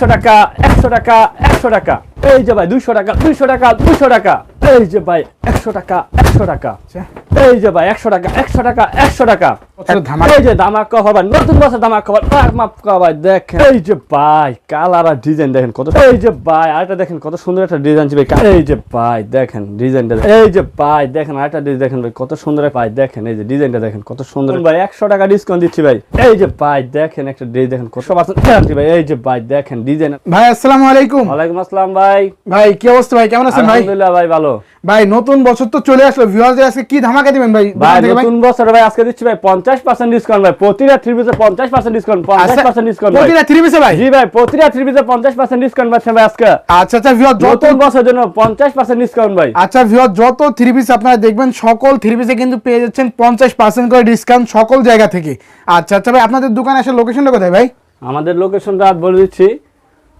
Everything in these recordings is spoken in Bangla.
একশো টাকা একশো টাকা একশো টাকা। এই যে ভাই দুইশো টাকা দুইশো টাকা দুইশো টাকা। এই যে ভাই একশো টাকা একশো টাকা। এই যে ভাই একশো টাকা একশো টাকা একশো টাকা। এই যে ধামাকা হবে নতুন বছর ধামাকা হবে ধামাকা হবে দেখেন। এই যে ভাই কালার আর ডিজাইন দেখেন কত এই যে ভাই আরেকটা দেখেন কত সুন্দর একটা ডিজাইন ছিল এই যে ভাই দেখেন ডিজাইনটা এই যে ভাই দেখেন আরেকটা ডিজাইন দেখেন ভাই কত সুন্দর ভাই দেখেন এই যে ডিজাইনটা দেখেন কত সুন্দর। ভাই একশো টাকা ডিসকাউন্ট দিচ্ছি ভাই। এই যে ভাই দেখেন একটা ডিজাইন দেখেন কত পার্সেন্ট ভাই এই যে ভাই দেখেন ডিজাইন। ভাই আসসালামু আলাইকুম। ওয়ালাইকুম আসসালাম ভাই। ভাই কি অবস্থা ভাই? কেমন আছেন ভাই? আলহামদুলিল্লাহ ভাই ভালো। ভাই নতুন বছর তো চলে আসলো। ভিউয়ারদের আজকে কি ধামাকা দিবেন ভাই? ভাই নতুন বছর ভাই আজকে দিচ্ছি ভাই পঞ্চাশ পার্সেন্ট ডিসকাউন্ট ভাই। প্রতিটা থ্রি পিসে পঞ্চাশ পার্সেন্ট ডিসকাউন্ট পঞ্চাশ আচ্ছা, পার্সেন্ট ডিসকাউন্ট প্রতিটা থ্রি পিসে ভাই? জি ভাই প্রতিটা থ্রি পিসে পঞ্চাশ পার্সেন্ট ডিসকাউন্ট পাচ্ছেন ভাই আজকে। আচ্ছা আচ্ছা ভিউয়ার যত বছরের জন্য পঞ্চাশ পার্সেন্ট ডিসকাউন্ট ভাই। আচ্ছা ভিউয়ার যত থ্রি পিস আপনারা দেখবেন সকল থ্রি পিসে কিন্তু পেয়ে যাচ্ছেন পঞ্চাশ পার্সেন্ট করে ডিসকাউন্ট সকল জায়গা থেকে। আচ্ছা আচ্ছা ভাই আপনাদের দোকানে আসলে লোকেশনটা কোথায় ভাই? আমাদের লোকেশনটা বলে দিচ্ছি।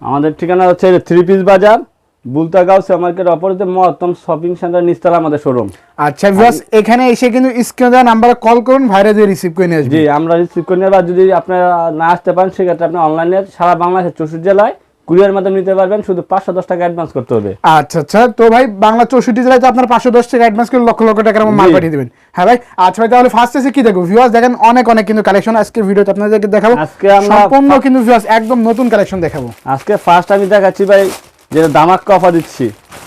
আমাদের ঠিকানা হচ্ছে থ্রি পিস বাজার। বুলতাগাঁও মার্কেট অপরিতে মহত্তম শপিং সেন্টার নিস্তালা আমাদের শোরুম আচ্ছা ভিউয়ার্স এখানে এসে কিন্তু স্ক্রিনে দেওয়া নাম্বারে কল করুন ভাইরা দিয়ে রিসিভ করে নিয়ে আসবে। জি আমরা রিসিভ করে নেবার যদি আপনারা না আসতে পারেন সেক্ষেত্রে আপনি অনলাইনে সারা বাংলাদেশের চৌষট্টি জেলায় কুরিয়ার মাধ্যমে নিতে পারবেন। শুধু পাঁচশো দশ টাকা অ্যাডভান্স করতে হবে। আচ্ছা আচ্ছা তো ভাই বাংলা চৌষট্টি জেলায় তো আপনার পাঁচশো দশ টাকা অ্যাডভান্স করে লক্ষ লক্ষ টাকার মাল পাঠিয়ে দেবেন। হ্যাঁ ভাই আচ্ছা ভাই তাহলে ফার্স্ট এসে কি দেখব? ভিউয়ার্স দেখেন অনেক অনেক কিন্তু কালেকশন আজকে ভিডিওতে আপনাদেরকে দেখাবো। আজকে আমরা সম্পূর্ণ কিন্তু ভিউয়ার্স একদম নতুন কালেকশন দেখাবো। আজকে ফার্স্ট আমি দেখাচ্ছি ভাই যে দামাক কফা দিচ্ছি।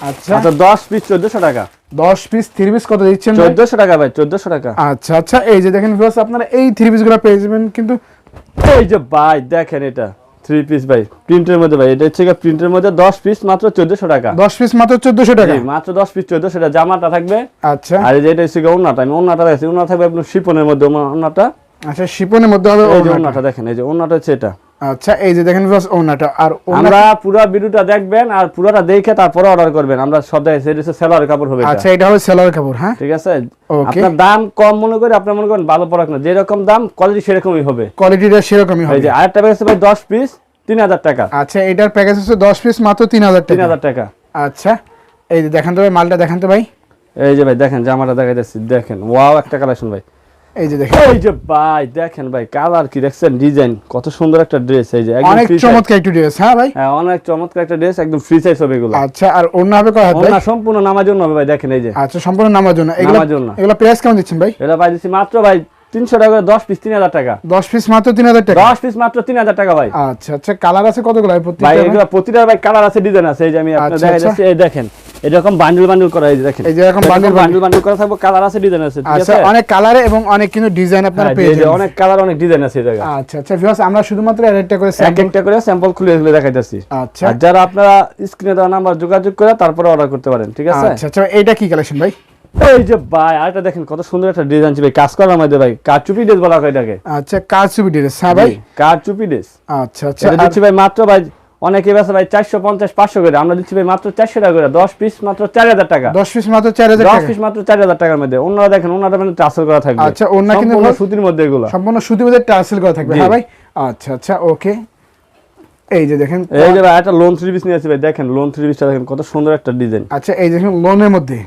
আচ্ছা। আচ্ছা দশ পিস চোদ্দশো টাকা। দশ পিস থ্রি পিস কত দিচ্ছেন? চোদ্দশো টাকা ভাই চোদ্দশো টাকা। আচ্ছা আচ্ছা এই যে দেখেন ভিউয়ার্স আপনারা এই থ্রি পিসগুলো পেয়ে যাবেন কিন্তু এই যে ভাই দেখেন এটা থ্রি পিস ভাই প্রিন্টের মধ্যে ভাই এটা হচ্ছে প্রিন্টের মধ্যে দশ পিস মাত্র চোদ্দশো টাকা। দশ পিস মাত্র চোদ্দশো টাকা। মাত্র দশ পিস চোদ্দশো টাকা জামাটা থাকবে। আচ্ছা। আর এই যে এটা হচ্ছে ওনাটা আমি ওনাটা দেখছি ওনা থাকবে আপনার শিপনের মধ্যে ওনাটা আচ্ছা শিপনের মধ্যে হবে। ওনাটা দেখেন এই যে ওনাটা হচ্ছে এটা। আচ্ছা এই যে দেখেন ভিউয়ার্স ওনাটা আর আমরা পুরো ভিডিওটা দেখবেন আর পুরোটা দেখে তারপরে অর্ডার করবেন। আমরা সব এটা হচ্ছে সেলার কাপড় হবে আচ্ছা এটা হবে সেলার কাপড় হ্যাঁ? ঠিক আছে. আপনার দাম কম মনে করে আপনার মনে করেন ভালো প্রোডাক্ট না। যেরকম দাম কোয়ালিটি সেরকমই হবে। কোয়ালিটিটা সেরকমই হবে এই যে আরেকটা প্যাকেজ ভাই দশ পিস তিন হাজার টাকা। আচ্ছা এটার প্যাকেজ হচ্ছে দশ পিস মাত্র তিন হাজার তিন টাকা হাজার টাকা। আচ্ছা এই যে দেখান তো ভাই মালটা দেখান তো ভাই। এই যে ভাই দেখেন জামাটা দেখা যাচ্ছে দেখেন। ওয়াও একটা কালেকশন ভাই। এই যে দেখেন। এই যে ভাই দেখেন ভাই কালার কি দেখছেন? ডিজাইন কত সুন্দর একটা ড্রেস এই যে অনেক চমৎকার একটু ড্রেস হ্যাঁ ভাই? হ্যাঁ অনেক চমৎকার একটা ড্রেস একদম ফ্রি সাইজ হবে এগুলো। আচ্ছা আর অন্য হবে কয় হাত ভাই? সম্পূর্ণ নামার জন্য হবে ভাই দেখেন এই যে। আচ্ছা সম্পূর্ণ নামার জন্য। এগুলো। এগুলো প্রাইস কেমন দিচ্ছেন ভাই? এটা দিচ্ছি মাত্র ভাই তিনশো টাকা দশ পিস তিন হাজার টাকা। দশ পিস মাত্র তিন হাজার টাকা? দশ পিস মাত্র তিন হাজার টাকা ভাই। আচ্ছা আচ্ছা কালার আছে কতগুলো? ভাই? এগুলো প্রতিটা ভাই কালার আছে ডিজাইন আছে এই যে আমি আপনার আচ্ছা, দেখা আচ্ছা। যাচ্ছে এই দেখেন। এরকম বান্ডেল বান্ডেল করা এই দেখেন। এই যে এরকম bundle। বান্ডেল বান্ডেল করা থাকবে কালার আছে ডিজাইন আছে ঠিক আচ্ছা আছে? অনেক কালারে এবং অনেক কিন্তু ডিজাইন আপনারা হ্যাঁ, পেয়ে যাবেন। অনেক কালার অনেক ডিজাইন আছে এই জায়গায়। আচ্ছা আচ্ছা ভিউয়ার্স আমরা শুধুমাত্র এক একটা করে এক একটা করে স্যাম্পল খুলে খুলে দেখাইতেছি। আচ্ছা। আর যারা আপনারা স্ক্রিনে দেওয়া নাম্বার যোগাযোগ করে তারপরে অর্ডার করতে পারেন ঠিক আছে? আচ্ছা আচ্ছা এইটা কি কালেকশন ভাই? এই যে ভাই আরেকটা দেখেন কত সুন্দর একটা ডিজাইন ছিল কাজ করার মধ্যে ভাই কারচুপি ড্রেস বলা হয় এটাকে। আচ্ছা ছবি ড্রেস হ্যাঁ ভাই? কারচুপি ড্রেস আচ্ছা আচ্ছা এটা দিচ্ছি ভাই মাত্র ভাই অনেকে বেছে ভাই চারশো পঞ্চাশ পাঁচশো করে। আমরা দিচ্ছি ভাই মাত্র চারশো টাকা করে। দশ পিস মাত্র চার হাজার টাকা। দশ পিস মাত্র চার হাজার দশ পিস মাত্র চার হাজার টাকার মধ্যে। অন্যরা দেখেন অন্যরা মানে ট্রান্সফার করা থাকবে। আচ্ছা, ওড়না কিন্তু সুতির মধ্যে এগুলো। সম্পূর্ণ সুতি মধ্যে টার্সেল করা থাকবে। হ্যাঁ ভাই? আচ্ছা আচ্ছা ওকে। এই যে দেখেন এই যে ভাই একটা লোন থ্রি পিস নিয়ে আছে ভাই। দেখেন লোন থ্রি পিসটা দেখেন কত সুন্দর একটা ডিজাইন আচ্ছা এই দেখেন লোনের মধ্যে।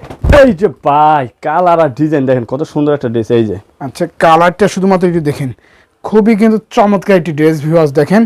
এই যে ভাই কালার আর ডিজাইন দেখেন কত সুন্দর একটা ড্রেস এই যে। আচ্ছা কালারটা শুধুমাত্র একটু দেখেন। খুবই কিন্তু চমৎকার একটি ড্রেস ভিউয়ার্স দেখেন।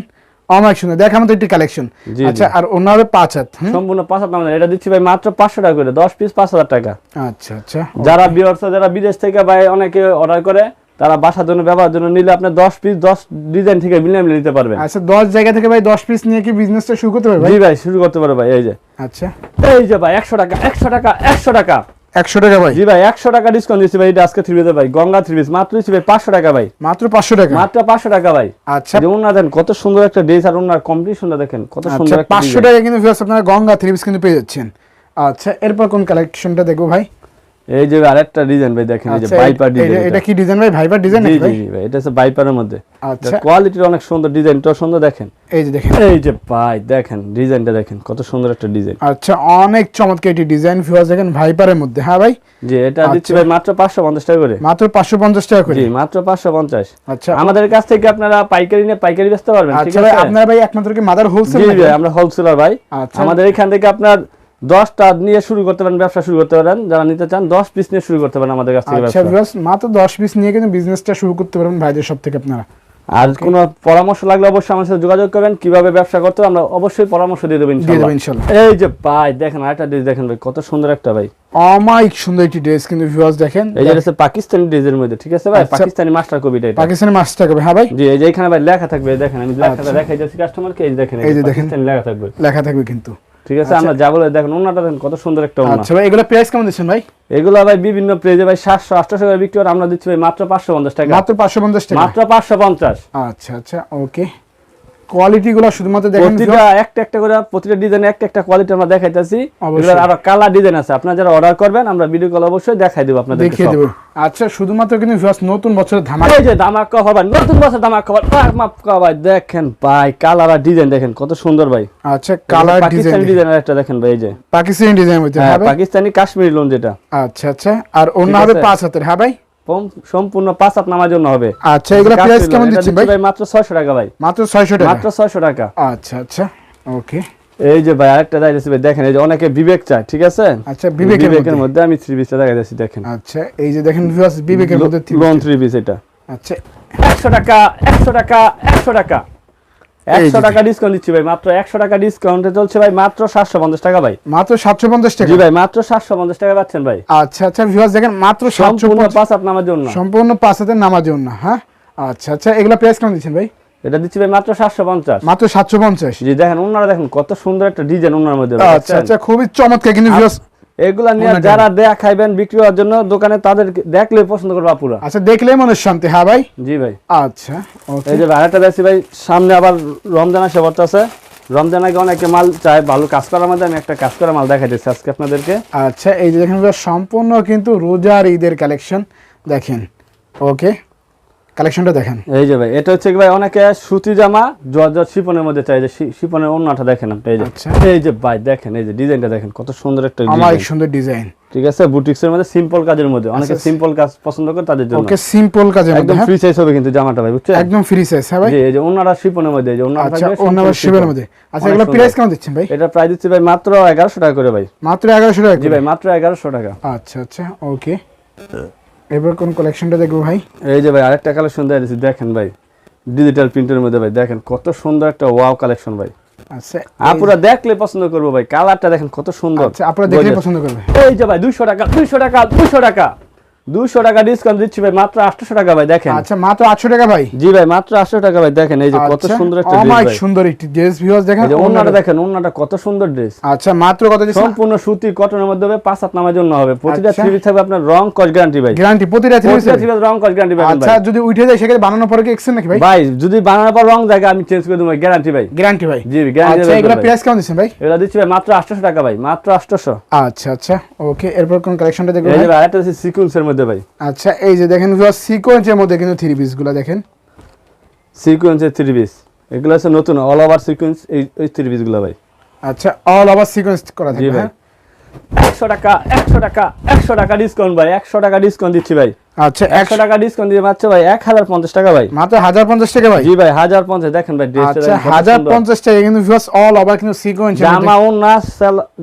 অনেক সুন্দর মতো একটি কালেকশন আচ্ছা আর হবে পাঁচ হাত সম্পূর্ণ পাঁচ হাজার টাকা এটা দিচ্ছি ভাই মাত্র পাঁচশো টাকা করে দশ পিস পাঁচ হাজার টাকা। আচ্ছা আচ্ছা। যারা বিয়ার্স যারা বিদেশ থেকে ভাই অনেকে অর্ডার করে তারা বাসার জন্য ব্যবহার জন্য নিলে আপনি দশ পিস দশ ডিজাইন থেকে মিলে মিলে নিতে পারবেন। আচ্ছা দশ জায়গা থেকে ভাই দশ পিস নিয়ে কি বিজনেসটা শুরু করতে পারবে ভাই? জি ভাই শুরু করতে পারো ভাই এই যে। আচ্ছা। এই যে ভাই একশো টাকা একশো টাকা একশো টাকা। একশো টাকা ভাই। জি ভাই একশো টাকা ডিসকাউন্ট দিচ্ছি ভাই এটা আজকে থ্রি ভাই গঙ্গা থ্রি পিস মাত্র দিচ্ছি ভাই পাঁচশো টাকা ভাই। মাত্র পাঁচশো টাকা? মাত্র পাঁচশো টাকা ভাই। আচ্ছা। দেন কত সুন্দর একটা ড্রেস আর ওনার কম্পিটিশনটা দেখেন কত আচ্ছা সুন্দর পাঁচশো টাকা কিন্তু আপনারা গঙ্গা থ্রি পিস কিন্তু পেয়ে যাচ্ছেন। আচ্ছা এরপর কোন কালেকশনটা দেখব ভাই? এই যে আরেকটা ডিজাইন ভাই দেখেন এই যে আচ্ছা বাইপার এটা- ডিজাইন এটা কি ডিজাইন ভাই? ভাইবার ডিজাইন নাকি ভাই? ভাই এটা হচ্ছে বাইপারের মধ্যে। আচ্ছা। কোয়ালিটির অনেক সুন্দর ডিজাইনটাও সুন্দর দেখেন। এই যে দেখেন। এই যে ভাই দেখেন ডিজাইনটা দেখেন কত সুন্দর একটা ডিজাইন আচ্ছা অনেক চমৎকার একটি ডিজাইন ভিউয়ার্স দেখেন ভাইপারের মধ্যে হ্যাঁ ভাই? জি এটা দিচ্ছি আচ্ছা। ভাই মাত্র পাঁচশো পঞ্চাশ টাকা করে। মাত্র পাঁচশো পঞ্চাশ টাকা করে? জি মাত্র পাঁচশো পঞ্চাশ। আচ্ছা। আমাদের কাছ থেকে আপনারা পাইকারি নিয়ে পাইকারি বেচতে পারবেন ঠিক আচ্ছা ভাই আছে? আপনার ভাই একমাত্র কি মাদার হোলসেল জি ভাই আমরা হোলসেলার ভাই। আচ্ছা। আমাদের এখান থেকে আপনার দশটা নিয়ে শুরু করতে পারেন ব্যবসা শুরু করতে পারেন যারা নিতে চান দশ পিস নিয়ে শুরু করতে পারেন আমাদের কাছ থেকে আচ্ছা মাত্র দশ পিস নিয়ে কিন্তু বিজনেসটা শুরু করতে পারবেন ভাইদের সব থেকে আপনারা। আর কোনো পরামর্শ লাগলে অবশ্যই আমার সাথে যোগাযোগ করবেন কীভাবে ব্যবসা করতে আমরা অবশ্যই পরামর্শ দিয়ে দেবেন এই যে ভাই দেখেন আরেকটা ড্রেস দেখেন ভাই কত সুন্দর একটা ভাই। অমাইক সুন্দর একটি ড্রেস কিন্তু ভিউয়ার্স দেখেন। এই যে হচ্ছে পাকিস্তানি ড্রেসের মধ্যে ঠিক আছে ভাই? আচ্ছা। পাকিস্তানি মাস্টার কবিটা এটা। পাকিস্তানি মাস্টার কবে হ্যাঁ ভাই? জি এই যে এখানে ভাই লেখা থাকবে দেখেন আমি লেখাটা আচ্ছা। দেখাই যাচ্ছি কাস্টমারকে এই দেখেন এই যে দেখেন। লেখা থাকবে। লেখা থাকবে কিন্তু। ঠিক আছে আমরা যা বলে দেখেন ওনাটা দেখেন কত সুন্দর একটা ওনা। আচ্ছা ভাই এগুলো প্রাইস কেমন দিচ্ছেন ভাই? এগুলো ভাই বিভিন্ন প্রেজে ভাই সাতশো আটশো টাকা বিক্রি করে আমরা দিচ্ছি ভাই মাত্র পাঁচশো পঞ্চাশ টাকা। মাত্র পাঁচশো পঞ্চাশ টাকা? মাত্র পাঁচশো পঞ্চাশ। আচ্ছা আচ্ছা ওকে কোয়ালিটি গুলো শুধুমাত্র দেখেন প্রতিটা একটা একটা করে প্রতিটা ডিজাইনে একটা একটা কোয়ালিটি আমরা দেখাইতেছি। এগুলোর আরও কালার ডিজাইন আছে। আপনারা যারা অর্ডার করবেন আমরা ভিডিও কল অবশ্যই দেখাই দেবো আপনাদের দেখিয়ে দেবো। আচ্ছা শুধুমাত্র কিন্তু ভিউয়ার্স নতুন বছরের ধামাকা এই যে দামাক কভার নতুন বছর দামাক কভার মাপ কভার দেখেন ভাই কালার আর ডিজাইন দেখেন কত সুন্দর ভাই। আচ্ছা কালার পাকিস্তানি ডিজাইন ডিজাইনের একটা দেখেন ভাই এই যে। পাকিস্তানি ডিজাইন হইতে হ্যাঁ পাকিস্তানি কাশ্মীরি লোন যেটা। আচ্ছা আচ্ছা। আর অন্য হবে পাঁচ হাতের হ্যাঁ ভাই? সম্পূর্ণ পাঁচ হাত নামার জন্য হবে। আচ্ছা এগুলো প্রাইস কেমন দিচ্ছেন ভাই? মাত্র ছয়শো টাকা ভাই। মাত্র ছয়শো টাকা? মাত্র ছয়শো টাকা। আচ্ছা আচ্ছা ওকে। এই যে ভাই আরেকটা দেখাইতেছি ভাই দেখেন এই যে অনেকে বিবেক চায় ঠিক আছে? আচ্ছা বিবেকের বিবেকের মধ্যে। আমি থ্রি পিসটা দেখাইতেছি দেখেন। আচ্ছা এই যে দেখেন ভিউয়ার্স বিবেকের মধ্যে থ্রি পিস এটা। আচ্ছা। একশো টাকা একশো টাকা একশো টাকা। এই একশো টাকা ডিসকাউন্ট দিচ্ছি ভাই মাত্র একশো টাকা ডিসকাউন্টে চলছে ভাই মাত্র সাতশো পঞ্চাশ টাকা ভাই। মাত্র সাতশো পঞ্চাশ টাকা? জি ভাই মাত্র সাতশো পঞ্চাশ টাকা পাচ্ছেন ভাই। আচ্ছা আচ্ছা ভিউয়ার্স দেখেন মাত্র সম্পূর্ণ পাঁচ আপ নামার জন্য। সম্পূর্ণ পাঁচ হাতের নামার জন্য হ্যাঁ? আচ্ছা আচ্ছা এগুলো প্রাইস কেমন দিচ্ছেন ভাই? এটা দিচ্ছি ভাই মাত্র সাতশো পঞ্চাশ। মাত্র সাতশো পঞ্চাশ। জি দেখেন ওনারা দেখেন কত সুন্দর একটা ডিজাইন ওনার মধ্যে আচ্ছা আচ্ছা খুবই চমৎকার। কিন্তু ভিউয়ার্স এগুলা নিয়ে যারা দেয়া খাইবেন বিক্রি হওয়ার জন্য দোকানে তাদের দেখলে পছন্দ করবে আপুরা। আচ্ছা দেখলেই মনে শান্তি হ্যাঁ ভাই? জি ভাই। আচ্ছা এই যে আরেকটা দেখছি ভাই সামনে আবার রমজান আসে বর্তাছে রমজান আগে অনেকে মাল চায় ভালো কাজ করার মধ্যে আমি একটা কাজ করা মাল দেখাই দিচ্ছি আজকে আপনাদেরকে। আচ্ছা এই যে দেখেন সম্পূর্ণ কিন্তু রোজার ঈদের কালেকশন দেখেন ওকে কালেকশনটা দেখেন। এই যে ভাই এটা হচ্ছে কি ভাই অনেকে সুতি জামা জর্জর শিপনের মধ্যে চাই যে শিপনের অন্যটা দেখেন আপনি এই যে। আচ্ছা। এই যে ভাই দেখেন এই যে ডিজাইনটা দেখেন কত সুন্দর একটা আমার ডিজাইন। এক সুন্দর ডিজাইন। ঠিক আছে বুটিক্সের মধ্যে সিম্পল কাজের মধ্যে। অনেকে আচ্ছা। সিম্পল কাজ পছন্দ করে তাদের জন্য। ওকে সিম্পল কাজের মধ্যে একদম হ্যাঁ? ফ্রি সাইজ হবে কিন্তু জামাটা ভাই বুঝছেন? একদম ফ্রি সাইজ হ্যাঁ ভাই? জি এই যে ওনারা শিপনের মধ্যে এই যে ওনারা আচ্ছা শিবের শিফন। মধ্যে। আচ্ছা এগুলো প্রাইস কেমন দিচ্ছেন ভাই? এটা প্রাইস দিচ্ছি ভাই মাত্র এগারোশো টাকা করে ভাই। মাত্র এগারোশো টাকা জি ভাই মাত্র এগারোশো টাকা। আচ্ছা আচ্ছা ওকে। এবার কোন কালেকশনটা দেখব ভাই? এই যে ভাই আরেকটা কালেকশন দেয় দিচ্ছি দেখেন ভাই। ডিজিটাল প্রিন্টের মধ্যে ভাই দেখেন কত সুন্দর একটা ওয়াও কালেকশন ভাই। আচ্ছা আপুরা দেখলে পছন্দ করব ভাই কালারটা দেখেন কত সুন্দর। আচ্ছা আপনারা দেখলে পছন্দ করবে। এই যে ভাই দুইশো টাকা দুইশো টাকা দুইশো টাকা। দুইশো টাকা ডিসকাউন্ট দিচ্ছি ভাই মাত্র আটশো টাকা ভাই দেখেন। আচ্ছা মাত্র আটশো টাকা ভাই? জি ভাই মাত্র আটশো টাকা ভাই দেখেন এই যে কত আচ্ছা, সুন্দর একটা ড্রেস সুন্দর একটি ড্রেস ভিউয়ার্স দেখেন ওনাটা দেখেন ওনাটা কত সুন্দর ড্রেস আচ্ছা মাত্র কত সম্পূর্ণ সুতি কটনের মধ্যে হবে পাঁচ হাত নামার জন্য হবে। প্রতিটা আচ্ছা। থ্রি থাকবে আপনার রং কস গ্যারান্টি ভাই। গ্যারান্টি প্রতিটা থ্রি থ্রি রং কস গ্যারান্টি পাবেন আচ্ছা যদি উঠে যায় সেক্ষেত্রে বানানোর পরে কি এক্সচেঞ্জ নাকি ভাই? ভাই যদি বানানোর পর রং জায়গা আমি চেঞ্জ করে দেবো গ্যারান্টি ভাই। গ্যারান্টি ভাই। জি গ্যারান্টি আচ্ছা এগুলো প্রাইস কেমন দিচ্ছেন ভাই? এগুলো দিচ্ছি ভাই মাত্র আটশোশো টাকা ভাই মাত্র আটশোশো আচ্ছা আচ্ছা ওকে এরপর কোন কালেকশনটা দেখব এই যে ভাই? ভাই আরেকটা সিকুয়েন্সের মধ্যে ভাই আচ্ছা এই যে দেখেন সিকোয়েন্সের মধ্যে কিন্তু থ্রি পিসগুলো দেখেন। সিকোয়েন্সে থ্রি পিস এগুলো আছে নতুন অল ওভার সিকোয়েন্স এই এই থ্রি পিসগুলো ভাই। আচ্ছা অল ওভার সিকোয়েন্স করা থাকবে ভাই। হ্যাঁ? একশো টাকা একশো টাকা একশো টাকা ডিসকাউন্ট ভাই একশো টাকা ডিসকাউন্ট দিচ্ছি ভাই। আচ্ছা একশো একশো টাকা ডিসকাউন্ট দিয়ে মাত্র ভাই এক হাজার পঞ্চাশ টাকা ভাই। মাত্র হাজার পঞ্চাশ টাকা ভাই? জি ভাই দেখেন ভাই আচ্ছা টাকা কিন্তু ভিউয়ার্স অল ওভার কিন্তু সিকোয়েন্স জামা উন্না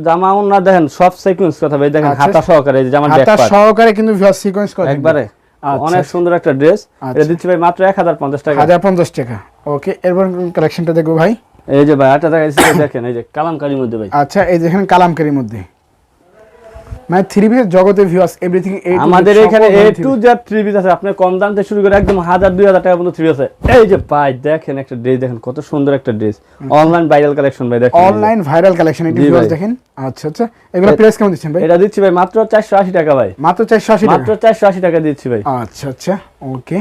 জামা উন্না দেখেন সব সিকুয়েন্স কথা ভাই দেখেন। হাতা সহকারে হাতা সহকারে কিন্তু ভিউয়ার্স সিকোয়েন্স করা একবারে আচ্ছা, অনেক। সুন্দর একটা ড্রেস এটা আচ্ছা। দিচ্ছি ভাই মাত্র এক হাজার পঞ্চাশ টাকা। হাজার পঞ্চাশ টাকা। ওকে এরপর কালেকশনটা দেখব ভাই। এই যে ভাই দেখাইছি দেখেন এই যে কালামকারির মধ্যে ভাই। আচ্ছা এই দেখেন কালামকারির মধ্যে। মানে থ্রি পিসের জগতে ভিউয়ার্স এভরিথিং আমাদের এখানে A to Z three piece আছে। আপনি কম দাম থেকে শুরু করে একদম হাজার দুই হাজার টাকা পর্যন্ত থ্রি আছে। এই যে ভাই দেখেন একটা ড্রেস দেখেন কত সুন্দর একটা ড্রেস অনলাইন ভাইরাল কালেকশন ভাই দেখেন অনলাইন ভাইরাল কালেকশন এটি ভিউয়ার্স দেখেন। আচ্ছা আচ্ছা। এগুলো প্রাইস কেমন দিচ্ছেন ভাই? এটা দিচ্ছি ভাই মাত্র চারশো আশি টাকা ভাই। মাত্র চারশো আশি মাত্র টাকা চারশো আশি টাকা দিচ্ছি ভাই। আচ্ছা আচ্ছা। ওকে।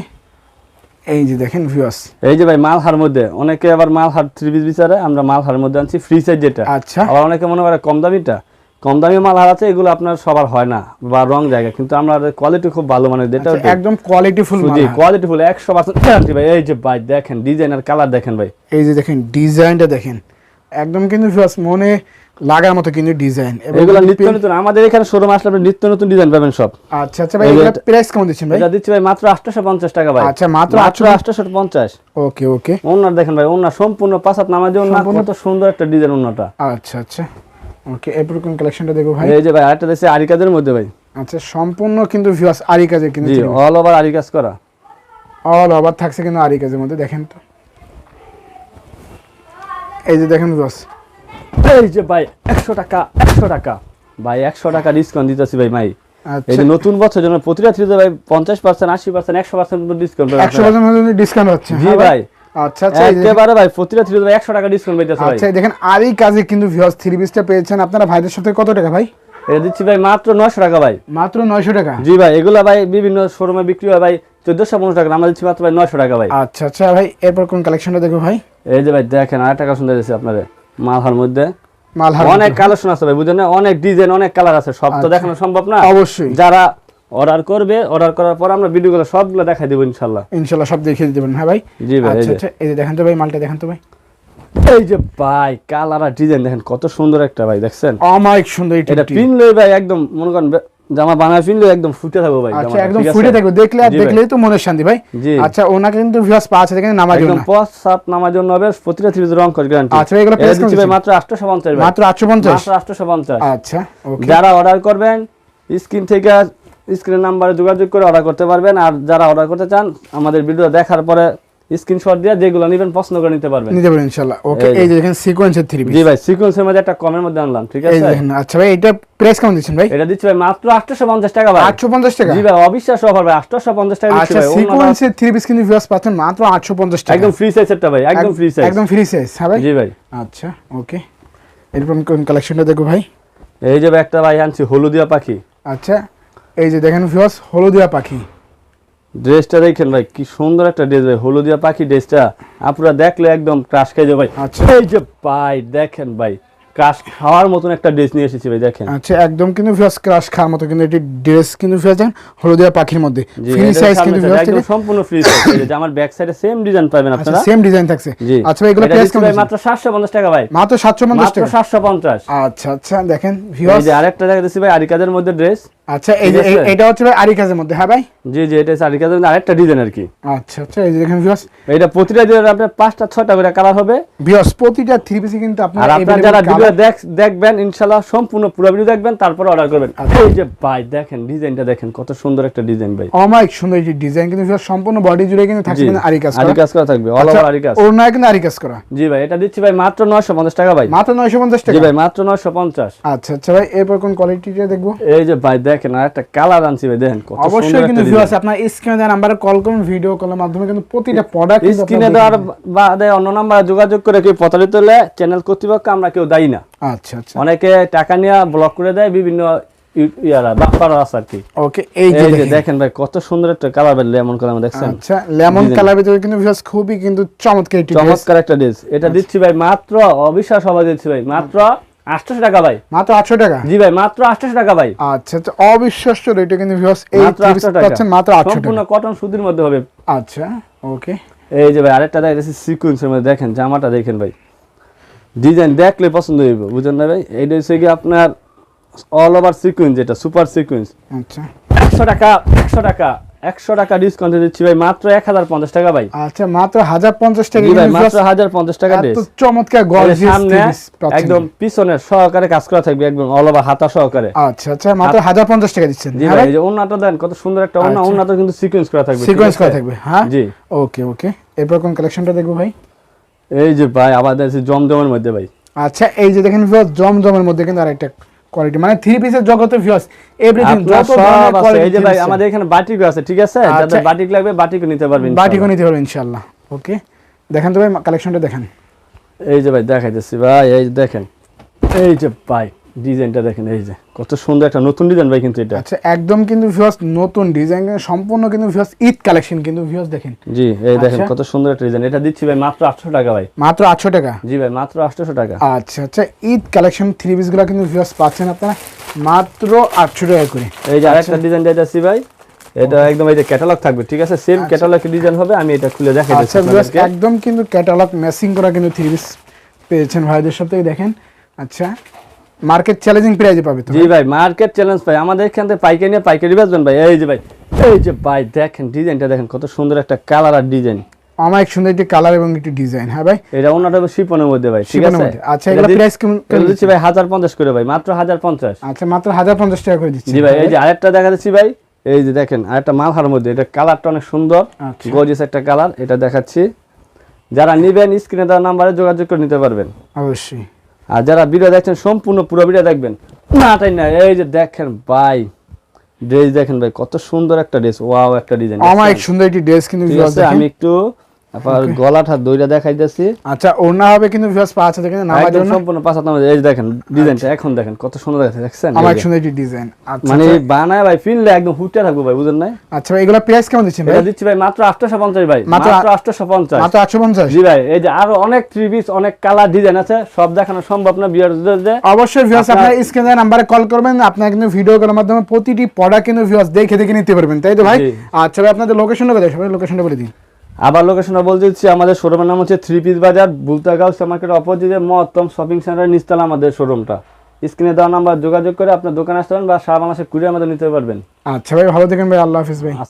এই যে দেখেন ভিউয়ার্স এই যে ভাই মালহার মধ্যে। অনেকে আবার মালহার থ্রি পিস বিচারে আমরা মালহার মধ্যে আনছি ফ্রি সাইজ যেটা। আচ্ছা। আবার অনেকে মনে করে কম দামিটা। কম দামি মালহার আছে এগুলো আপনার সবার হয় না বা রং জায়গা। কিন্তু আমরা কোয়ালিটি খুব ভালো মানে যেটা আচ্ছা, একদম কোয়ালিটি ফুল জি কোয়ালিটি ফুল একশো পার্সেন্ট ভাই এই যে ভাই দেখেন ডিজাইন আর কালার দেখেন ভাই। এই যে দেখেন ডিজাইনটা দেখেন। একদম কিন্তু মনে লাগার মতো কিন্তু ডিজাইন এগুলো নিত্য নতুন আমাদের এখানে শোরুম আসলে আপনি নিত্য নতুন ডিজাইন পাবেন সব। আচ্ছা আচ্ছা ভাই এগুলো প্রাইস কেমন দিচ্ছেন ভাই? এটা দিচ্ছি ভাই মাত্র আটশোশো পঞ্চাশ টাকা ভাই। আচ্ছা, মাত্র মাত্র 800 আটশোশো পঞ্চাশ ওকে ওকে। ওনার দেখেন ভাই ওনার সম্পূর্ণ পাঁচাত নামার জন্য কত সুন্দর একটা ডিজাইন ওনাটা। আচ্ছা আচ্ছা। ওকে এরপর কোন কালেকশনটা দেখব ভাই? এই যে ভাই আরেকটা দিচ্ছে আরিকাদের মধ্যে ভাই। আচ্ছা সম্পূর্ণ কিন্তু ভিউয়ার্স আরি কাজের কিন্তু জি অল ওভার আরি কাজ করা। অল ওভার থাকছে কিন্তু আরি কাজের মধ্যে দেখেন তো। এই যে দেখেন বস এই যে ভাই একশো টাকা একশো টাকা। ভাই একশো টাকা ডিসকাউন্ট দিতেছি ভাই মাই। এই আচ্ছা। যে নতুন বছর জন্য প্রতিটা থ্রিতে ভাই পঞ্চাশ পার্সেন্ট আশি পার্সেন্ট একশো পার্সেন্ট ডিসকাউন্ট একশো পার্সেন্ট ডিসকাউন্ট হচ্ছে। জি হ্যাঁ ভাই। আচ্ছা আচ্ছা একেবারে ভাই প্রতিটা থ্রিতে ভাই একশো টাকা ডিসকাউন্ট পাইতেছে ভাই। আচ্ছা দেখেন আরি কাজে কিন্তু ভিউয়ার্স থ্রি পিসটা পেয়েছেন। আপনারা ভাইদের সাথে কত টাকা ভাই? এটা দিচ্ছি ভাই মাত্র নয়শো টাকা ভাই। মাত্র নয়শো টাকা? জি ভাই এগুলা ভাই বিভিন্ন শোরুমে বিক্রি হয় ভাই টাকা আমরা দিচ্ছি মাত্র ভাই টাকা ভাই। আচ্ছা আচ্ছা ভাই এরপর কোন কালেকশনটা দেখো ভাই? এই যে ভাই দেখেন আর টাকা আপনাদের মালহার মধ্যে। মালহার অনেক কালেকশন আছে ভাই বুঝলেন না? অনেক ডিজাইন অনেক কালার আছে সব তো। দেখানো সম্ভব না। অবশ্যই। যারা অর্ডার করবে অর্ডার করার পর আমরা ভিডিওগুলো সবগুলো দেখাই দেবো ইনশাল্লাহ। ইনশাল্লাহ সব দেখিয়ে পারেন হ্যাঁ ভাই? জি ভাই আচ্ছা আচ্ছা এই যে দেখেন তো ভাই মালটা দেখেন তো ভাই। এই যে ভাই কালার আর ডিজাইন দেখেন কত সুন্দর একটা ভাই দেখছেন? অমায়িক সুন্দর এটা। পিনলে ভাই একদম মনে করেন জামা বানায় পিনলে একদম ফুটে থাকব ভাই আচ্ছা একদম ফুটে থাকবে। দেখলে আর দেখলেই তো মনের শান্তি ভাই। আচ্ছা ওনাকে কিন্তু ভিউয়ার্স পাঁচ থেকে নামাজ একদম না সাত নামার জন্য হবে প্রতিটা থ্রিজ রং করে গ্যারান্টি আচ্ছা, এগুলো price কেমন ভাই মাত্র আটশোশো পঞ্চাশ ভাই। মাত্র আটশো পঞ্চাশ? মাত্র আটশোশো পঞ্চাশ। আচ্ছা ওকে যারা অর্ডার করবেন স্ক্রিন থেকে স্ক্রিনের নাম্বারে যোগাযোগ করে অর্ডার করতে পারবেন। আর যারা অর্ডার করতে চান আমাদের ভিডিও দেখার পরে স্ক্রিনশট দিয়ে যেগুলো নেবেন পছন্দ করে নিতে পারবেন। নিতে পারেন ইনশাল্লাহ ওকে এই যে। দেখেন সিকোয়েন্সের থ্রি পিস জি ভাই সিকোয়েন্সের মধ্যে একটা কমের মধ্যে আনলাম ঠিক আছে যে দেখেন আচ্ছা ভাই এটা প্রাইস কেমন দিচ্ছেন ভাই? এটা দিচ্ছি ভাই মাত্র আটশোশো পঞ্চাশ টাকা ভাই। আটশো পঞ্চাশ টাকা? জি ভাই অবিশ্বাস অফার ভাই আটশোশো পঞ্চাশ টাকা দিচ্ছি আচ্ছা সিকোয়েন্সের থ্রি পিস কিন্তু ভিউয়ার্স পাচ্ছেন মাত্র আটশো পঞ্চাশ টাকা। একদম ফ্রি সাইজেরটা ভাই একদম ফ্রি সাইজ একদম ফ্রি সাইজ হ্যাঁ ভাই? জি ভাই। আচ্ছা ওকে এরকম কোন কালেকশনটা দেখো ভাই? এই যে ভাই একটা ভাই আনছি হলুদিয়া পাখি। আচ্ছা। এই যে দেখেন ভিউয়ার্স হলুদিয়া পাখি। ড্রেসটা দেখেন ভাই কি সুন্দর একটা ড্রেস ভাই হলুদিয়া পাখি ড্রেসটা আপনারা দেখলে একদম ক্রাশ খেয়ে যাবে ভাই। আচ্ছা। এই যে ভাই দেখেন ভাই ক্রাশ খাওয়ার মতন একটা ড্রেস নিয়ে এসেছি ভাই দেখেন। আচ্ছা একদম কিন্তু ভিউয়ার্স ক্রাশ খাওয়ার মতো কিন্তু এটি ড্রেস কিন্তু ভিউয়ার্স দেখেন হলুদিয়া পাখির মধ্যে। ফ্রি সাইজ কিন্তু ভিউয়ার্স একদম সম্পূর্ণ ফ্রি সাইজ যে আমার ব্যাক সাইডে সেম ডিজাইন পাবেন আচ্ছা আপনারা। সেম ডিজাইন থাকছে। আচ্ছা ভাই এগুলো প্রাইস কেমন ভাই মাত্র 750 টাকা ভাই। মাত্র সাতশো পঞ্চাশ মাত্র টাকা 750 আচ্ছা আচ্ছা দেখেন এই যে আরেকটা দেখা দিচ্ছি ভাই আরিকাদের মধ্যে ড্রেস আচ্ছা এই যে এটা হচ্ছে ভাই আরিকাজের মধ্যে হ্যাঁ ভাই? জি জি এটা মধ্যে। আরেকটা ডিজাইন আর কি। আচ্ছা আচ্ছা এই যে দেখেন ভিউয়ার্স এটা প্রতিটা ডিজাইন আপনার পাঁচটা ছয়টা করে কালার হবে। ভিউয়ার্স প্রতিটা থ্রি পিসে কিন্তু আপনার আর আপনারা যারা ভিডিও দেখবেন ইনশাআল্লাহ সম্পূর্ণ পুরো ভিডিও দেখবেন তারপর অর্ডার করবেন। আচ্ছা। এই যে ভাই দেখেন ডিজাইনটা দেখেন কত সুন্দর একটা ডিজাইন ভাই। অমায়িক সুন্দর এই ডিজাইন কিন্তু viewers সম্পূর্ণ বডি জুড়ে কিন্তু আরি কাজ আরি করা কাজ করা থাকবে অল আচ্ছা, ওভার আরি কাজ। কিন্তু আরি কাজ করা। জি ভাই এটা দিচ্ছি ভাই মাত্র 950 টাকা ভাই। মাত্র নয়শো পঞ্চাশ জি ভাই মাত্র 950 আচ্ছা আচ্ছা ভাই এরপর কোন কোয়ালিটিটা দেখব? এই যে ভাই দেখেন আর একটা কালার আনছি ভাই দেখেন কত সুন্দর অবশ্যই কিন্তু ভিউয়ার্স আপনার স্ক্রিনে দেওয়া নাম্বারে কল করুন ভিডিও কলের মাধ্যমে কিন্তু প্রতিটা প্রোডাক্ট স্ক্রিনে দেওয়ার বাদে অন্য নাম্বারে যোগাযোগ করে কেউ প্রতারিত হলে চ্যানেল কর্তৃপক্ষ আমরা কেউ দায়ী না। আচ্ছা আচ্ছা। অনেকে টাকা নিয়ে ব্লক করে দেয় বিভিন্ন ইয়ারা বাপ্পারা আছে আর কি। ওকে এই যে দেখেন। ভাই কত সুন্দর একটা কালার বের লেমন কালার দেখছেন? আচ্ছা লেমন কালার ভিতরে কিন্তু ভিউয়ার্স খুবই কিন্তু চমৎকার একটি। চমৎকার একটা ড্রেস এটা দিচ্ছি ভাই মাত্র অবিশ্বাস হওয়া দিচ্ছি ভাই মাত্র টাকা ভাই। মাত্র আটশো টাকা? জি ভাই মাত্র টাকা ভাই। আচ্ছা অবিশ্বাস্য রেটে কিন্তু ভিউয়ার্স এই মাত্র three piece আটশো টাকা। পাচ্ছেন মাত্র আটশো সম্পূর্ণ কটন সুতির মধ্যে হবে। আচ্ছা ওকে এই যে ভাই আরেকটা সিকুয়েন্সের মধ্যে। দেখেন জামাটা দেখেন ভাই। ডিজাইন দেখলে পছন্দ হইব বুঝলেন না ভাই? এইটা হচ্ছে কি আপনার অল ওভার সিকুয়েন্স যেটা সুপার সিকুয়েন্স আচ্ছা। একশো টাকা একশো টাকা। একশো টাকা ডিসকাউন্ট দিচ্ছি ভাই মাত্র এক হাজার পঞ্চাশ টাকা ভাই। আচ্ছা মাত্র হাজার পঞ্চাশ টাকা ভাই মাত্র হাজার পঞ্চাশ টাকা চমৎকার সামনে একদম পিছনে সহকারে কাজ করা থাকবে একদম অল ওভার হাতা সহকারে। আচ্ছা আচ্ছা মাত্র হাজার পঞ্চাশ টাকা দিচ্ছেন। জি ভাই যে ওন্নাটা দেন কত সুন্দর একটা ওন্না আচ্ছা। কিন্তু সিকোয়েন্স করা থাকবে সিকোয়েন্স করা থাকবে হ্যাঁ? জি। ওকে ওকে। এরপর কোন কালেকশনটা দেখব ভাই? এই যে ভাই আমাদের জমজমের মধ্যে ভাই। আচ্ছা এই যে দেখেন জমজমের মধ্যে কিন্তু আরেকটা কোয়ালিটি মানে থ্রি পিসের জগতে ভিউয়ার্স এভরিথিং যত সব আছে। এই যে ভাই আমাদের এখানে বাটিকও আছে ঠিক আছে? আচ্ছা। যাদের বাটিক লাগবে বাটিকও নিতে পারবেন বাটিকও নিতে পারবেন ইনশাআল্লাহ ওকে দেখেন তো ভাই কালেকশনটা দেখেন। এই যে ভাই দেখাইতেছি ভাই এই যে দেখেন। এই যে ভাই ডিজাইনটা দেখেন এই যে কত সুন্দর একটা নতুন ডিজাইন ভাই কিন্তু এটা। আচ্ছা একদম কিন্তু ভিউয়ার্স নতুন ডিজাইন সম্পূর্ণ কিন্তু ভিউয়ার্স ঈদ কালেকশন কিন্তু ভিউয়ার্স দেখেন। জি এই দেখেন আচ্ছা। কত সুন্দর একটা ডিজাইন। এটা দিচ্ছি ভাই মাত্র আটশো টাকা ভাই। মাত্র আটশো টাকা? জি ভাই মাত্র আটশোশো টাকা। আচ্ছা আচ্ছা ঈদ কালেকশন থ্রি পিসগুলো কিন্তু ভিউয়ার্স পাচ্ছেন আপনারা মাত্র আটশো টাকা করে। এই যে আরেকটা ডিজাইন দিতেছি ভাই। এটা একদম এই যে ক্যাটালগ থাকবে ঠিক আছে? সেম ক্যাটালগ ডিজাইন হবে আমি এটা খুলে দেখাই আচ্ছা ভিউয়ার্স একদম কিন্তু ক্যাটালগ ম্যাচিং করা কিন্তু থ্রি পিস পেয়েছেন ভাইদের সাথে দেখেন। আচ্ছা মার্কেট চ্যালেঞ্জিং প্রাইজে পাবে তো জি ভাই মার্কেট চ্যালেঞ্জ ভাই। আমাদের এখান থেকে পাইকারি নিয়ে পাইকারি বেচবেন ভাই। এই যে ভাই এই যে ভাই দেখেন ডিজাইনটা দেখেন কত সুন্দর একটা কালার আর ডিজাইন আমার এক সুন্দর একটি কালার এবং একটি ডিজাইন হ্যাঁ ভাই? এটা ওনাটা হবে শিপনের মধ্যে ভাই ঠিক আছে? আচ্ছা, এটা এগুলো price কেমন- দিচ্ছি ভাই হাজার পঞ্চাশ করে ভাই মাত্র হাজার পঞ্চাশ। আচ্ছা মাত্র হাজার পঞ্চাশ টাকা করে দিচ্ছি জি ভাই এই যে আরেকটা দেখা যাচ্ছি ভাই এই যে দেখেন আর একটা মালহার মধ্যে। এটা কালারটা অনেক সুন্দর আচ্ছা। গর্জিয়াস একটা কালার এটা দেখাচ্ছি। যারা নিবেন স্ক্রিনে দেওয়া নাম্বারে যোগাযোগ করে নিতে পারবেন। অবশ্যই। আর যারা ভিডিও দেখছেন সম্পূর্ণ পুরো ভিডিও দেখবেন। না তাই না? এই যে দেখেন ভাই ড্রেস দেখেন ভাই কত সুন্দর একটা ড্রেস ওয়াও একটা ডিজাইন আমার এক সুন্দর একটি ড্রেস কিন্তু আমি একটু আবার গলাটা দইটা দেখাইতেছি। আচ্ছা ওড়না হবে কিন্তু ভিউয়ার্স পাঁচ হাতে কিন্তু নামাজ একদম সম্পূর্ণ পাঁচ হাত নামাজ। এই দেখেন ডিজাইনটা এখন দেখেন কত সুন্দর দেখছেন? আমার। সুন্দর একটি ডিজাইন আচ্ছা মানে আচ্ছা। বানায় ভাই ফিনলে একদম থাকব ভাই বুঝেন আচ্ছা ভাই এগুলো প্রাইস কেমন দিচ্ছেন ভাই? এটা দিচ্ছি ভাই মাত্র আটশোশো পঞ্চাশ ভাই মাত্র মাত্র আটশোশো পঞ্চাশ। মাত্র আটশো পঞ্চাশ? জি ভাই এই যে আরও অনেক থ্রি পিস অনেক কালার ডিজাইন আছে সব দেখানো সম্ভব না অবশ্যই ভিউয়ার্স আপনার- আপনার স্ক্রিনে নাম্বারে কল করবেন আপনারা কিন্তু ভিডিও কলের মাধ্যমে প্রতিটি প্রোডাক্ট কিন্তু ভিউয়ার্স দেখে দেখে নিতে পারবেন তাই তো ভাই? আচ্ছা ভাই আপনাদের লোকেশনটা কোথায়? সবাই লোকেশনটা বলে দিন। আবার লোকেশনে বলতে দিচ্ছি, আমাদের শোরুমের নাম হচ্ছে থ্রি পিস বাজার, বুলতাগাঁও মার্কেট অপোজিটে মহত্তম শপিং সেন্টার নিচতলা আমাদের শোরুমটা স্ক্রিনে দেওয়া নাম্বার যোগাযোগ করে আপনার দোকানে আসতে পারেন বা সারা বাংলাদেশে কুড়িয়ে আমাদের নিতে পারবেন। আচ্ছা ভাই, ভালো দেখেন ভাই, আল্লাহ হাফিজ ভাই।